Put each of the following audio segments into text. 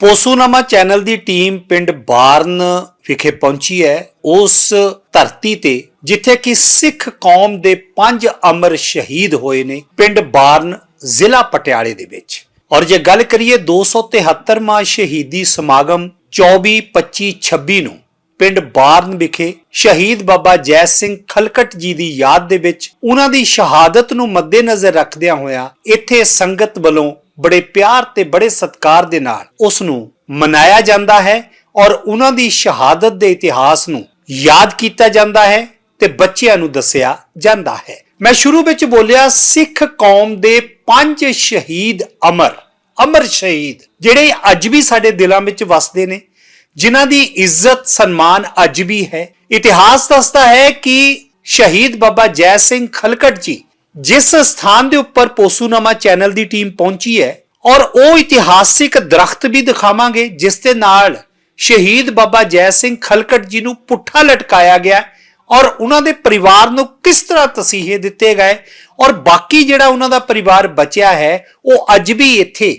ਪੋਸੂਨਾਮਾ channel ਦੀ team ਪਿੰਡ ਬਾਰਨ ਵਿਖੇ ਪਹੁੰਚੀ ਹੈ, ਉਸ ਧਰਤੀ ਤੇ, ਜਿੱਥੇ ਕਿ ਸਿੱਖ ਕੌਮ ਦੇ ਪੰਜ ਅਮਰ ਸ਼ਹੀਦ ਹੋਏ ਨੇ ਪਿੰਡ ਬਾਰਨ ਜ਼ਿਲ੍ਹਾ ਪਟਿਆਲੇ ਦੇ ਵਿੱਚ। ਔਰ ਜੇ ਗੱਲ ਕਰੀਏ 273ਵਾਂ ਸ਼ਹੀਦੀ ਸਮਾਗਮ 24 25 26 ਨੂੰ, ਪਿੰਡ ਬਾਰਨ ਵਿਖੇ ਸ਼ਹੀਦ ਬਾਬਾ ਜੈ ਸਿੰਘ ਖਲਕਟ ਜੀ ਦੀ ਯਾਦ ਦੇ ਵਿੱਚ, ਉਹਨਾਂ ਦੀ ਸ਼ਹਾਦਤ ਨੂੰ ਮੱਦੇਨਜ਼ਰ ਰੱਖਦਿਆਂ ਹੋਇਆ ਇੱਥੇ ਸੰਗਤ ਵੱਲੋਂ ਬੜੇ ਪਿਆਰ ਤੇ ਬੜੇ ਸਤਿਕਾਰ ਦੇ ਨਾਲ ਉਸ ਨੂੰ ਮਨਾਇਆ ਜਾਂਦਾ ਹੈ ਔਰ ਉਹਨਾਂ ਦੀ ਸ਼ਹਾਦਤ ਦੇ ਇਤਿਹਾਸ ਨੂੰ ਯਾਦ ਕੀਤਾ ਜਾਂਦਾ ਹੈ ਤੇ ਬੱਚਿਆਂ ਨੂੰ ਦੱਸਿਆ ਜਾਂਦਾ ਹੈ। ਮੈਂ ਸ਼ੁਰੂ ਵਿੱਚ ਬੋਲਿਆ, ਸਿੱਖ ਕੌਮ ਦੇ ਪੰਜ ਸ਼ਹੀਦ ਅਮਰ ਅਮਰ ਸ਼ਹੀਦ, ਜਿਹੜੇ ਅੱਜ ਵੀ ਸਾਡੇ ਦਿਲਾਂ ਵਿੱਚ ਵਸਦੇ ਨੇ, ਜਿਨ੍ਹਾਂ ਦੀ ਇੱਜ਼ਤ, ਸਨਮਾਨ ਅੱਜ ਵੀ ਹੈ। ਇਤਿਹਾਸ ਦੱਸਦਾ ਹੈ ਕਿ ਸ਼ਹੀਦ ਬਾਬਾ ਜੈ ਸਿੰਘ ਖਲਕਟ ਜੀ ਜਿਸ ਸਥਾਨ ਦੇ ਉੱਪਰ ਪੋਸੂਨਾਮਾ ਚੈਨਲ ਦੀ ਟੀਮ ਪਹੁੰਚੀ ਹੈ ਔਰ ਉਹ ਇਤਿਹਾਸਿਕ ਦਰਖਤ ਵੀ ਦਿਖਾਵਾਂਗੇ, ਜਿਸ ਦੇ ਨਾਲ ਸ਼ਹੀਦ ਬਾਬਾ ਜੈ ਸਿੰਘ ਖਲਕਟ ਜੀ ਨੂੰ ਪੁੱਠਾ ਲਟਕਾਇਆ ਗਿਆ ਔਰ ਉਹਨਾਂ ਦੇ ਪਰਿਵਾਰ ਨੂੰ ਕਿਸ ਤਰ੍ਹਾਂ ਤਸੀਹੇ ਦਿੱਤੇ ਗਏ ਔਰ ਬਾਕੀ ਜਿਹੜਾ ਉਹਨਾਂ ਦਾ ਪਰਿਵਾਰ ਬਚਿਆ ਹੈ, ਉਹ ਅੱਜ ਵੀ ਇੱਥੇ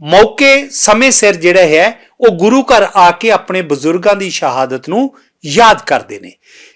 ਮੌਕੇ ਸਮੇਂ ਸਿਰ ਜਿਹੜਾ ਹੈ, ਉਹ ਗੁਰੂ ਘਰ ਆ ਕੇ ਆਪਣੇ ਬਜ਼ੁਰਗਾਂ ਦੀ ਸ਼ਹਾਦਤ ਨੂੰ ਯਾਦ ਕਰਦੇ ਨੇ।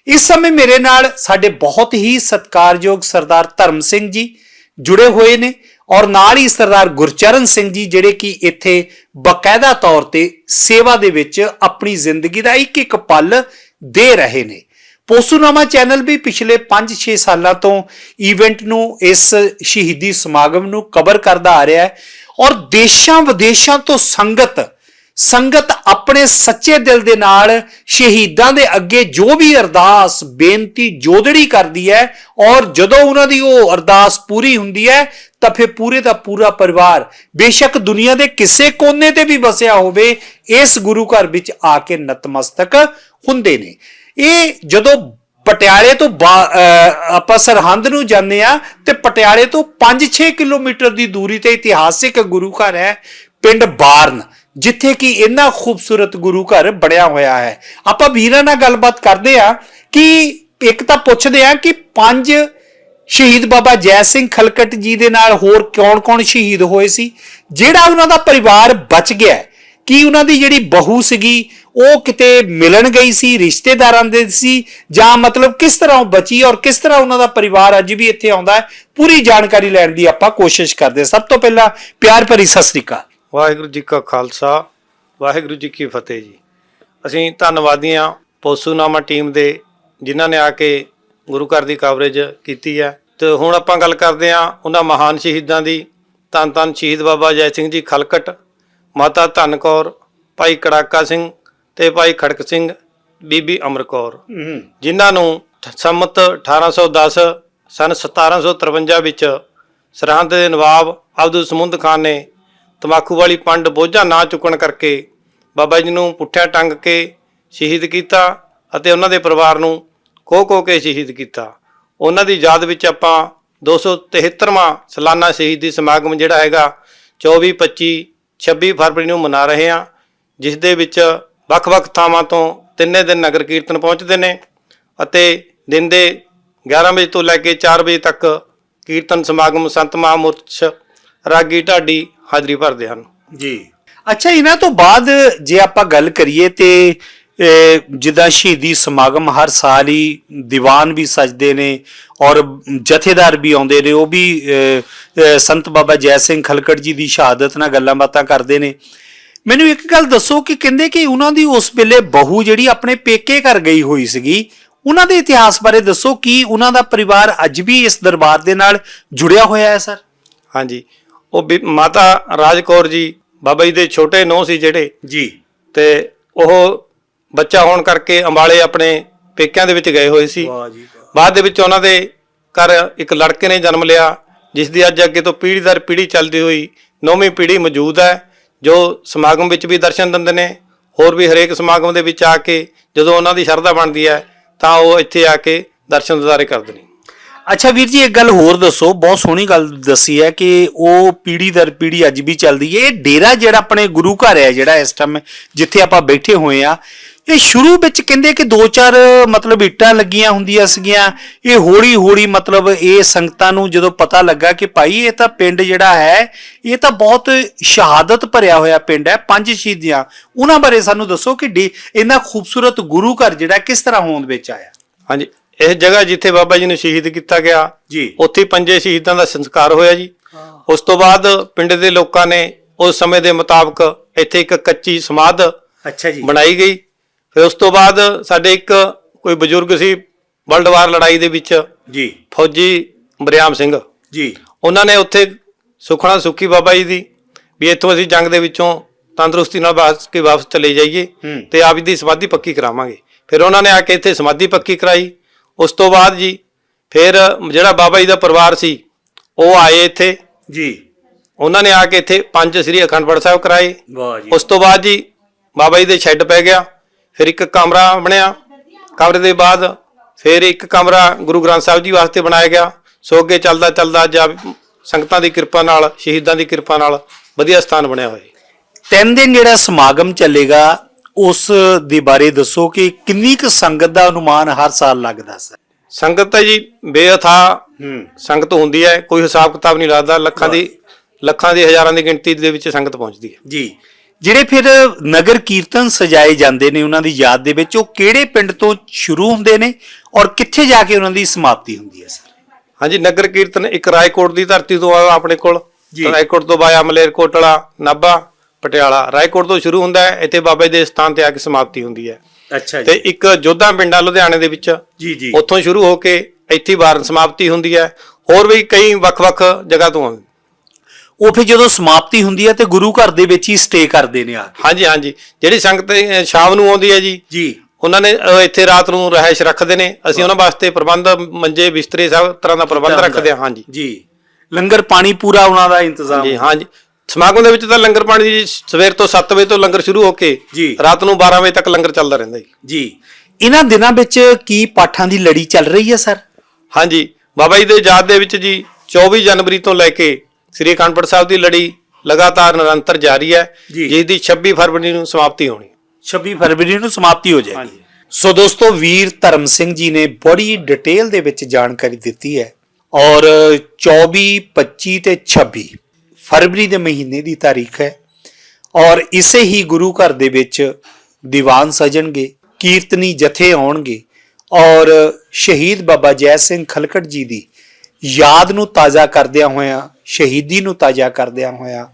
ਇਸ ਸਮੇਂ ਮੇਰੇ ਨਾਲ ਸਾਡੇ ਬਹੁਤ ਹੀ ਸਤਿਕਾਰਯੋਗ ਸਰਦਾਰ ਧਰਮ ਸਿੰਘ ਜੀ ਜੁੜੇ ਹੋਏ ਨੇ ਔਰ ਨਾਲ ਹੀ ਸਰਦਾਰ ਗੁਰਚਰਨ ਸਿੰਘ ਜੀ, ਜਿਹੜੇ ਕਿ ਇੱਥੇ ਬਕਾਇਦਾ ਤੌਰ ਤੇ ਸੇਵਾ ਦੇ ਵਿੱਚ ਆਪਣੀ ਜ਼ਿੰਦਗੀ ਦਾ ਇੱਕ ਇੱਕ ਪਲ ਦੇ ਰਹੇ ਨੇ। ਪੋਸੂਨਾਮਾ ਚੈਨਲ ਵੀ ਪਿਛਲੇ 5-6 ਸਾਲਾਂ ਤੋਂ ਇਵੈਂਟ ਨੂੰ, ਇਸ ਸ਼ਹੀਦੀ ਸਮਾਗਮ ਨੂੰ ਕਵਰ ਕਰਦਾ ਆ ਰਿਹਾ ਹੈ ਔਰ ਦੇਸ਼ਾਂ ਵਿਦੇਸ਼ਾਂ ਤੋਂ ਸੰਗਤ ਸੰਗਤ ਆਪਣੇ ਸੱਚੇ ਦਿਲ ਦੇ ਨਾਲ ਸ਼ਹੀਦਾਂ ਦੇ ਅੱਗੇ ਜੋ ਵੀ ਅਰਦਾਸ, ਬੇਨਤੀ, ਜੋਦੜੀ ਕਰਦੀ ਹੈ ਔਰ ਜਦੋਂ ਉਹਨਾਂ ਦੀ ਉਹ ਅਰਦਾਸ ਪੂਰੀ ਹੁੰਦੀ ਹੈ, ਤਾਂ ਫਿਰ ਪੂਰੇ ਦਾ ਪੂਰਾ ਪਰਿਵਾਰ ਬੇਸ਼ੱਕ ਦੁਨੀਆ ਦੇ ਕਿਸੇ ਕੋਨੇ ਤੇ ਵੀ ਵਸਿਆ ਹੋਵੇ, ਇਸ ਗੁਰੂ ਘਰ ਵਿੱਚ ਆ ਕੇ ਨਤਮਸਤਕ ਹੁੰਦੇ ਨੇ। ਇਹ ਜਦੋਂ ਪਟਿਆਲੇ ਤੋਂ ਬਾ- ਆਪਾਂ ਸਰਹੰਦ ਨੂੰ ਜਾਂਦੇ ਆ ਤੇ ਪਟਿਆਲੇ ਤੋਂ 5-6 ਕਿਲੋਮੀਟਰ ਦੀ ਦੂਰੀ ਤੇ ਇਤਿਹਾਸਿਕ ਗੁਰੂ ਘਰ ਹੈ, ਪਿੰਡ ਬਾਰਨ। ਜਿੱਥੇ ਕਿ ਇੰਨਾ ਖੂਬਸੂਰਤ ਗੁਰੂ ਘਰ ਬਣਿਆ ਹੋਇਆ ਹੈ। ਆਪਾਂ ਵੀਰਾਂ ਨਾਲ ਗੱਲਬਾਤ ਕਰਦੇ ਆ ਕਿ ਇੱਕ ਤਾਂ ਪੁੱਛਦੇ ਆ ਕਿ ਪੰਜ ਸ਼ਹੀਦ ਬਾਬਾ ਜੈ ਸਿੰਘ ਖਲਕਟ ਜੀ ਦੇ ਨਾਲ ਹੋਰ ਕੌਣ-ਕੌਣ ਸ਼ਹੀਦ ਹੋਏ ਸੀ? ਜਿਹੜਾ ਉਹਨਾਂ ਦਾ ਪਰਿਵਾਰ ਬਚ ਗਿਆ ਹੈ, ਕੀ ਉਹਨਾਂ ਦੀ ਜਿਹੜੀ ਬਹੂ ਸੀਗੀ ਉਹ ਕਿਤੇ ਮਿਲਣ ਗਈ ਸੀ ਰਿਸ਼ਤੇਦਾਰਾਂ ਦੇ ਸੀ? ਜਾਂ ਮਤਲਬ ਕਿਸ ਤਰ੍ਹਾਂ ਉਹ ਬਚੀ ਔਰ ਕਿਸ ਤਰ੍ਹਾਂ ਉਹਨਾਂ ਦਾ ਪਰਿਵਾਰ ਅੱਜ ਵੀ ਇੱਥੇ ਆਉਂਦਾ ਹੈ? ਪੂਰੀ ਜਾਣਕਾਰੀ ਲੈਣ ਦੀ ਆਪਾਂ ਕੋਸ਼ਿਸ਼ ਕਰਦੇ ਸਭ ਤੋਂ ਪਹਿਲਾਂ ਪਿਆਰ ਭਰੀ ਸਤਿ ਸ੍ਰੀ ਅਕਾਲ। ਵਾਹਿਗੁਰੂ ਜੀ ਕਾ ਖਾਲਸਾ ਵਾਹਿਗੁਰੂ ਜੀ ਕੀ ਫਤਿਹ ਜੀ। ਅਸੀਂ ਧੰਨਵਾਦੀ ਹਾਂ ਪੋਸੂਨਾਮਾ ਟੀਮ ਦੇ ਜਿਨ੍ਹਾਂ ਨੇ ਆ ਕੇ ਗੁਰੂ ਘਰ ਦੀ ਕਵਰੇਜ ਕੀਤੀ ਹੈ। ਤੇ ਹੁਣ ਆਪਾਂ ਗੱਲ ਕਰਦੇ ਹਾਂ ਉਹਨਾਂ ਮਹਾਨ ਸ਼ਹੀਦਾਂ ਦੀ। ਧੰਨ ਧੰਨ ਸ਼ਹੀਦ ਬਾਬਾ ਜੈ ਸਿੰਘ ਜੀ ਖਲਕਟ ਮਾਤਾ ਧੰਨ ਕੌਰ ਭਾਈ ਕੜਾਕਾ ਸਿੰਘ ਤੇ ਭਾਈ ਖੜਕ ਸਿੰਘ ਬੀਬੀ ਅਮਰ ਕੌਰ। ਜਿਨ੍ਹਾਂ ਨੂੰ ਸੰਮਤ 1810 ਸਨ 1753 ਵਿੱਚ ਸਰਹੰਦ ਦੇ ਨਵਾਬ ਅਬਦੁਲ ਸਮੁੰਦ ਖਾਨ ਨੇ ਤਮਾਕੂ ਵਾਲੀ ਪੰਡ ਬੋਝਾ ਨਾ ਚੁੱਕਣ ਕਰਕੇ ਬਾਬਾ ਜੀ ਨੂੰ ਪੁੱਠਿਆ ਟੰਗ ਕੇ ਸ਼ਹੀਦ ਕੀਤਾ ਅਤੇ ਉਹਨਾਂ ਦੇ ਪਰਿਵਾਰ ਨੂੰ ਕੋਹ ਕੋਹ ਕੇ ਸ਼ਹੀਦ ਕੀਤਾ। ਉਹਨਾਂ ਦੀ ਯਾਦ ਵਿੱਚ ਆਪਾਂ 273ਵਾਂ ਸਾਲਾਨਾ ਸ਼ਹੀਦੀ ਸਮਾਗਮ ਜਿਹੜਾ ਹੈਗਾ 24 25 26 ਫਰਵਰੀ ਨੂੰ ਮਨਾ ਰਹੇ ਹਾਂ, ਜਿਸ ਦੇ ਵਿੱਚ ਵੱਖ-ਵੱਖ ਥਾਵਾਂ ਤੋਂ ਤਿੰਨੇ ਦਿਨ ਨਗਰ ਕੀਰਤਨ ਪਹੁੰਚਦੇ ਨੇ ਅਤੇ ਦਿਨ ਦੇ 11 ਵਜੇ ਤੋਂ ਲੈ ਕੇ 4 ਵਜੇ ਤੱਕ ਕੀਰਤਨ ਸਮਾਗਮ ਸੰਤ ਮਹਾਂਮੁਰਸ਼ ਰਾਗੀ ਢਾਡੀ ਹਾਜ਼ਰੀ ਭਰਦੇ ਹਨ। ਜੀ। ਅੱਛਾ ਇਹਨਾਂ ਤੋਂ ਬਾਅਦ ਜੇ ਆਪਾਂ ਗੱਲ ਕਰੀਏ ਤੇ ਜਿੱਦਾਂ ਸ਼ਹੀਦੀ ਸਮਾਗਮ ਹਰ ਸਾਲ ਹੀ ਦੀਵਾਨ ਵੀ ਸਜਦੇ ਨੇ ਔਰ ਜਥੇਦਾਰ ਵੀ ਆਉਂਦੇ ਨੇ ਉਹ ਵੀ ਸੰਤ ਬਾਬਾ ਜੈ ਸਿੰਘ ਖਲਕਟ ਜੀ ਦੀ ਸ਼ਹਾਦਤ ਨਾਲ ਗੱਲਾਂ ਬਾਤਾਂ ਕਰਦੇ ਨੇ। ਮੈਨੂੰ ਇੱਕ ਗੱਲ ਦੱਸੋ ਕਿ ਕਹਿੰਦੇ ਕਿ ਉਹਨਾਂ ਦੀ ਉਸ ਵੇਲੇ ਬਹੂ ਜਿਹੜੀ ਆਪਣੇ ਪੇਕੇ ਘਰ ਗਈ ਹੋਈ ਸੀਗੀ ਉਹਨਾਂ ਦੇ ਇਤਿਹਾਸ ਬਾਰੇ ਦੱਸੋ ਕੀ ਉਹਨਾਂ ਦਾ ਪਰਿਵਾਰ ਅੱਜ ਵੀ ਇਸ ਦਰਬਾਰ ਦੇ ਨਾਲ ਜੁੜਿਆ ਹੋਇਆ ਹੈ ਸਰ? ਹਾਂਜੀ। ਉਹ ਮਾਤਾ ਰਾਜਕੌਰ ਜੀ ਬਾਬਾ ਜੀ ਦੇ ਛੋਟੇ ਨੌ ਸੀ ਜਿਹੜੇ। ਜੀ। ਤੇ ਉਹ ਬੱਚਾ ਹੋਣ ਕਰਕੇ ਅੰਬਾਲੇ ਆਪਣੇ ਪੇਕਿਆਂ ਦੇ ਵਿੱਚ ਗਏ ਹੋਏ ਸੀ। ਵਾਹ ਜੀ ਬਾਅਦ ਦੇ ਵਿੱਚ ਉਹਨਾਂ ਦੇ ਘਰ ਇੱਕ ਲੜਕੇ ਨੇ ਜਨਮ ਲਿਆ ਜਿਸ ਦੀ ਅੱਜ ਅੱਗੇ ਤੋਂ ਪੀੜ੍ਹੀ ਦਰ ਪੀੜ੍ਹੀ ਚੱਲਦੀ ਹੋਈ ਨੌਵੀਂ ਪੀੜ੍ਹੀ ਮੌਜੂਦ ਹੈ ਜੋ ਸਮਾਗਮ ਵਿੱਚ ਵੀ ਦਰਸ਼ਨ ਦਿੰਦੇ ਨੇ। ਹੋਰ ਵੀ ਹਰੇਕ ਸਮਾਗਮ ਦੇ ਵਿੱਚ ਆ ਕੇ ਜਦੋਂ ਉਹਨਾਂ ਦੀ ਸ਼ਰਧਾ ਬਣਦੀ ਹੈ ਤਾਂ ਉਹ ਇੱਥੇ ਆ ਕੇ ਦਰਸ਼ਨ ਦਿਦਾਰੇ ਕਰਦੇ ਨੇ। ਅੱਛਾ ਵੀਰ ਜੀ, ਇੱਕ ਗੱਲ ਹੋਰ ਦੱਸੋ, ਬਹੁਤ ਸੋਹਣੀ ਗੱਲ ਦੱਸੀ ਹੈ ਕਿ ਉਹ ਪੀੜੀ ਦਰ ਪੀੜੀ ਅੱਜ ਵੀ ਚੱਲਦੀ ਹੈ। ਇਹ ਡੇਰਾ ਜਿਹੜਾ ਆਪਣੇ ਗੁਰੂ ਘਰ ਹੈ ਜਿਹੜਾ ਇਸ ਟਾਈਮ ਜਿੱਥੇ ਆਪਾਂ ਬੈਠੇ ਹੋਏ ਆ ਇਹ ਸ਼ੁਰੂ ਵਿੱਚ ਕਹਿੰਦੇ ਕਿ ਦੋ ਚਾਰ, ਮਤਲਬ ਇੱਟਾਂ ਲੱਗੀਆਂ ਹੁੰਦੀਆਂ ਸੀਗੀਆਂ। ਇਹ ਹੌਲੀ ਹੌਲੀ ਮਤਲਬ ਇਹ ਸੰਗਤਾਂ ਨੂੰ ਜਦੋਂ ਪਤਾ ਲੱਗਾ ਕਿ ਭਾਈ ਇਹ ਤਾਂ ਪਿੰਡ ਜਿਹੜਾ ਹੈ, ਇਹ ਤਾਂ ਬਹੁਤ ਸ਼ਹਾਦਤ ਭਰਿਆ ਹੋਇਆ ਪਿੰਡ ਹੈ, ਪੰਜ ਸ਼ਹੀਦੀਆਂ। ਉਹਨਾਂ ਬਾਰੇ ਸਾਨੂੰ ਦੱਸੋ ਕਿ ਡੇ- ਇੰਨਾ ਖੂਬਸੂਰਤ ਗੁਰੂ ਘਰ ਜਿਹੜਾ ਕਿਸ ਤਰ੍ਹਾਂ ਹੋਂਦ ਵਿੱਚ ਆਇਆ? ਹਾਂਜੀ। ਇਹ ਜਗ੍ਹਾ ਜਿੱਥੇ ਬਾਬਾ ਜੀ ਨੂੰ ਸ਼ਹੀਦ ਕੀਤਾ ਗਿਆ ਜੀ। ਉੱਥੇ ਪੰਜੇ ਸ਼ਹੀਦਾਂ ਦਾ ਸੰਸਕਾਰ ਹੋਇਆ ਜੀ। ਉਸ ਤੋਂ ਬਾਅਦ ਪਿੰਡ ਦੇ ਲੋਕਾਂ ਨੇ ਉਸ ਸਮੇਂ ਦੇ ਮੁਤਾਬਕ ਇੱਥੇ ਇੱਕ ਕੱਚੀ ਸਮਾਧ ਅੱਛਾ ਜੀ। ਬਣਾਈ ਗਈ। ਫਿਰ ਉਸ ਤੋਂ ਬਾਅਦ ਸਾਡੇ ਇੱਕ ਕੋਈ ਬਜ਼ੁਰਗ ਸੀ ਵਰਲਡ ਵਾਰ ਲੜਾਈ ਦੇ ਵਿੱਚ ਜੀ। ਫੌਜੀ ਬਰਿਆਮ ਸਿੰਘ। ਜੀ। ਉਹਨਾਂ ਨੇ ਉੱਥੇ ਸੁਖਣਾ ਸੁਖੀ ਬਾਬਾ ਜੀ ਦੀ ਵੀ ਇੱਥੋਂ ਅਸੀਂ ਜੰਗ ਦੇ ਵਿੱਚੋਂ ਤੰਦਰੁਸਤੀ ਨਾਲ ਵਾਪਸ ਕੇ ਵਾਪਸ ਚਲੇ ਜਾਈਏ। ਤੇ ਆਪ ਜੀ ਦੀ ਸਮਾਧੀ ਪੱਕੀ ਕਰਾਵਾਂਗੇ। ਫਿਰ ਉਹਨਾਂ ਨੇ ਆ ਕੇ ਇੱਥੇ ਸਮਾਧੀ ਪੱਕੀ ਕਰਾਈ। ਉਸ ਤੋਂ ਬਾਅਦ ਜੀ ਫਿਰ ਜਿਹੜਾ ਬਾਬਾ ਜੀ ਦਾ ਪਰਿਵਾਰ ਸੀ ਉਹ ਆਏ ਇੱਥੇ। ਜੀ। ਉਹਨਾਂ ਨੇ ਆ ਕੇ ਇੱਥੇ ਪੰਜ ਸ੍ਰੀ ਅਖੰਡ ਪਾਠ ਸਾਹਿਬ ਕਰਾਏ। ਵਾਹ ਜੀ। ਉਸ ਤੋਂ ਬਾਅਦ ਜੀ ਬਾਬਾ ਜੀ ਦੇ ਸ਼ੈੱਡ ਪੈ ਗਿਆ ਫਿਰ ਇੱਕ ਕਮਰਾ ਬਣਿਆ। ਕਮਰੇ ਦੇ ਬਾਅਦ ਫਿਰ ਇੱਕ ਕਮਰਾ ਗੁਰੂ ਗ੍ਰੰਥ ਸਾਹਿਬ ਜੀ ਵਾਸਤੇ ਬਣਾਇਆ ਗਿਆ। ਸੋ ਅੱਗੇ ਚੱਲਦਾ ਚੱਲਦਾ ਜਾ ਸੰਗਤਾਂ ਦੀ ਕਿਰਪਾ ਨਾਲ ਸ਼ਹੀਦਾਂ ਦੀ ਕਿਰਪਾ ਨਾਲ ਵਧੀਆ ਸਥਾਨ ਬਣਿਆ ਹੋਇਆ ਤਿੰਨ ਦਿਨ ਜਿਹੜਾ ਸਮਾਗਮ ਚੱਲੇਗਾ ਉਸ ਦੇ ਬਾਰੇ ਦੱਸੋ ਕਿ ਕਿੰਨੀ ਕੁ ਸੰਗਤ ਦਾ ਅਨੁਮਾਨ ਹਰ ਸਾਲ ਲੱਗਦਾ ਸਰ? ਸੰਗਤ ਤਾਂ ਜੀ ਬੇਅਥਾ ਹੂੰ। ਸੰਗਤ ਹੁੰਦੀ ਹੈ ਕੋਈ ਹਿਸਾਬ ਕਿਤਾਬ ਨਹੀਂ ਲੱਗਦਾ ਲੱਖਾਂ ਦੀ ਲੱਖਾਂ ਦੀ ਹਜ਼ਾਰਾਂ ਦੀ ਗਿਣਤੀ ਦੇ ਵਿੱਚ ਸੰਗਤ ਪਹੁੰਚਦੀ ਹੈ। ਜੀ। ਜਿਹੜੇ ਫਿਰ ਨਗਰ ਕੀਰਤਨ ਸਜਾਏ ਜਾਂਦੇ ਨੇ ਉਹਨਾਂ ਦੀ ਯਾਦ ਦੇ ਵਿੱਚ ਉਹ ਕਿਹੜੇ ਪਿੰਡ ਤੋਂ ਸ਼ੁਰੂ ਹੁੰਦੇ ਨੇ ਔਰ ਕਿੱਥੇ ਜਾ ਕੇ ਉਹਨਾਂ ਦੀ ਸਮਾਪਤੀ ਹੁੰਦੀ ਹੈ ਸਰ? ਹਾਂਜੀ ਨਗਰ ਕੀਰਤਨ ਇੱਕ ਰਾਏਕੋਟ ਦੀ ਧਰਤੀ ਤੋਂ ਆਇਆ ਆਪਣੇ ਕੋਲ। ਰਾਏਕੋਟ ਤੋਂ ਬਾਇਆ ਮਲੇਰਕੋਟਲਾ ਨਾਭਾ ਪਟਿਆਲਾ ਰਾਏਕੋਟ ਤੋਂ ਸ਼ੁਰੂ ਹੁੰਦਾ ਹੈ ਇੱਥੇ ਬਾਬੇ ਦੇ ਸਥਾਨ ਤੇ ਆ ਕੇ ਸਮਾਪਤੀ ਹੁੰਦੀ ਹੈ। ਅੱਛਾ ਤੇ ਇੱਕ ਜੋਧਾ ਪਿੰਡਾ ਲੁਧਿਆਣੇ ਦੇ ਵਿੱਚ। ਜੀ ਜੀ। ਉੱਥੋਂ ਸ਼ੁਰੂ ਹੋ ਕੇ ਇੱਥੇ ਵਾਰਨ ਸਮਾਪਤੀ ਹੁੰਦੀ ਹੈ। ਹੋਰ ਵੀ ਕਈ ਵੱਖ-ਵੱਖ ਜਗ੍ਹਾ ਤੋਂ ਆਉਂਦੇ ਉਹ ਫਿਰ ਜਦੋਂ ਸਮਾਪਤੀ ਹੁੰਦੀ ਹੈ ਤੇ ਗੁਰੂ ਘਰ ਦੇ ਵਿੱਚ ਹੀ ਸਟੇ ਕਰਦੇ ਨੇ ਆ ਹਾਂਜੀ ਹਾਂਜੀ। ਜਿਹੜੀ ਸੰਗਤ ਸ਼ਾਮ ਨੂੰ ਆਉਂਦੀ ਹੈ ਜੀ ਜੀ। ਉਹਨਾਂ ਨੇ ਇੱਥੇ ਰਾਤ ਨੂੰ ਰਹਿائش ਰੱਖਦੇ ਨੇ। ਅਸੀਂ ਉਹਨਾਂ ਵਾਸਤੇ ਪ੍ਰਬੰਧ ਮੰਜੇ ਬਿਸਤਰੇ ਸਭ ਤਰ੍ਹਾਂ ਦਾ ਪ੍ਰਬੰਧ ਰੱਖਦੇ ਹਾਂ ਹਾਂਜੀ। ਜੀ। ਲੰਗਰ ਪਾਣੀ ਪੂਰਾ ਉਹਨਾਂ ਦਾ ਇੰਤਜ਼ਾਮ ਜੀ ਹਾਂਜੀ। ਸਮਾਗਮ ਦੇ ਵਿੱਚ ਤਾਂ ਲੰਗਰ ਪਾਣੀ ਦੀ ਸਵੇਰ ਤੋਂ 7 ਵਜੇ ਤੋਂ ਲੰਗਰ ਸ਼ੁਰੂ ਹੋ ਕੇ ਜੀ। ਰਾਤ ਨੂੰ 12 ਵਜੇ ਤੱਕ ਲੰਗਰ ਚੱਲਦਾ ਰਹਿੰਦਾ ਜੀ ਜੀ ਇਹਨਾਂ ਦਿਨਾਂ ਵਿੱਚ ਕੀ ਪਾਠਾਂ ਦੀ ਲੜੀ ਚੱਲ ਰਹੀ ਹੈ ਸਰ ਹਾਂਜੀ ਬਾਬਾ ਜੀ ਦੇ ਯਾਦ ਦੇ ਵਿੱਚ ਜੀ 24 ਜਨਵਰੀ ਤੋਂ ਲੈ ਕੇ ਸ੍ਰੀ ਅਖੰਡ ਪਾਠ ਸਾਹਿਬ ਦੀ ਲੜੀ ਲਗਾਤਾਰ ਨਿਰੰਤਰ ਜਾਰੀ ਹੈ ਜੀ। ਜਿਸ ਦੀ 26 ਫਰਵਰੀ ਨੂੰ ਸਮਾਪਤੀ ਹੋਣੀ 26 ਫਰਵਰੀ ਨੂੰ ਸਮਾਪਤੀ ਹੋ ਜਾਏਗੀ ਹਾਂਜੀ। ਸੋ ਦੋਸਤੋ ਵੀਰ ਧਰਮ ਸਿੰਘ ਜੀ ਨੇ ਬੜੀ ਡਿਟੇਲ ਦੇ ਵਿੱਚ ਜਾਣਕਾਰੀ ਦਿੱਤੀ ਹੈ ਔਰ 24 25 ਤੇ 26 ਫਰਵਰੀ ਦੇ ਮਹੀਨੇ ਦੀ ਤਾਰੀਖ ਹੈ ਔਰ ਇਸੇ ਹੀ ਗੁਰੂ ਘਰ ਦੇ ਵਿੱਚ ਦੀਵਾਨ ਸਜਣਗੇ, ਕੀਰਤਨੀ ਜਥੇ ਆਉਣਗੇ ਔਰ ਸ਼ਹੀਦ ਬਾਬਾ ਜੈ ਸਿੰਘ ਖਲਕਟ ਜੀ ਦੀ ਯਾਦ ਨੂੰ ਤਾਜ਼ਾ ਕਰਦਿਆਂ ਹੋਇਆਂ, ਸ਼ਹੀਦੀ ਨੂੰ ਤਾਜ਼ਾ ਕਰਦਿਆਂ ਹੋਇਆਂ,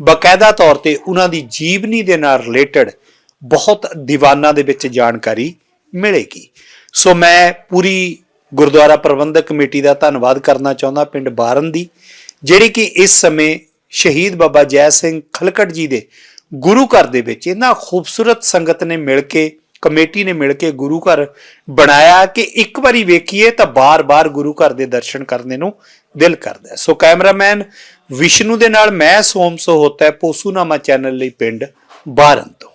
ਬਕਾਇਦਾ ਤੌਰ ਤੇ ਉਹਨਾਂ ਦੀ ਜੀਵਨੀ ਦੇ ਨਾਲ ਰਿਲੇਟਡ ਬਹੁਤ ਦੀਵਾਨਾਂ ਦੇ ਵਿੱਚ ਜਾਣਕਾਰੀ ਮਿਲੇਗੀ। ਸੋ ਮੈਂ ਪੂਰੀ ਗੁਰਦੁਆਰਾ ਪ੍ਰਬੰਧਕ ਕਮੇਟੀ ਦਾ ਧੰਨਵਾਦ ਕਰਨਾ ਚਾਹੁੰਦਾ ਪਿੰਡ ਬਾਰਨ ਦੀ, ਜਿਹੜੀ ਕਿ ਇਸ ਸਮੇਂ ਸ਼ਹੀਦ ਬਾਬਾ ਜੈ ਸਿੰਘ ਖਲਕੜ ਜੀ ਦੇ ਗੁਰੂ ਘਰ ਦੇ ਵਿੱਚ ਇਹਨਾਂ ਖੂਬਸੂਰਤ ਸੰਗਤ ਨੇ ਮਿਲ ਕੇ, ਕਮੇਟੀ ਨੇ ਮਿਲ ਕੇ ਗੁਰੂ ਘਰ ਬਣਾਇਆ ਕਿ ਇੱਕ ਵਾਰੀ ਵੇਖੀਏ ਤਾਂ ਬਾਰ-ਬਾਰ ਗੁਰੂ ਘਰ ਦੇ ਦਰਸ਼ਨ ਕਰਨੇ ਨੂੰ ਦਿਲ ਕਰਦਾ ਹੈ। ਸੋ ਕੈਮਰਾਮੈਨ ਵਿਸ਼ਨੂੰ ਦੇ ਨਾਲ ਮੈਂ ਸੋਮ ਸੋਹਤਾ ਪੋਸੂਨਾਮਾ ਚੈਨਲ ਲਈ ਪਿੰਡ ਬਾਰਨ ਤੋਂ।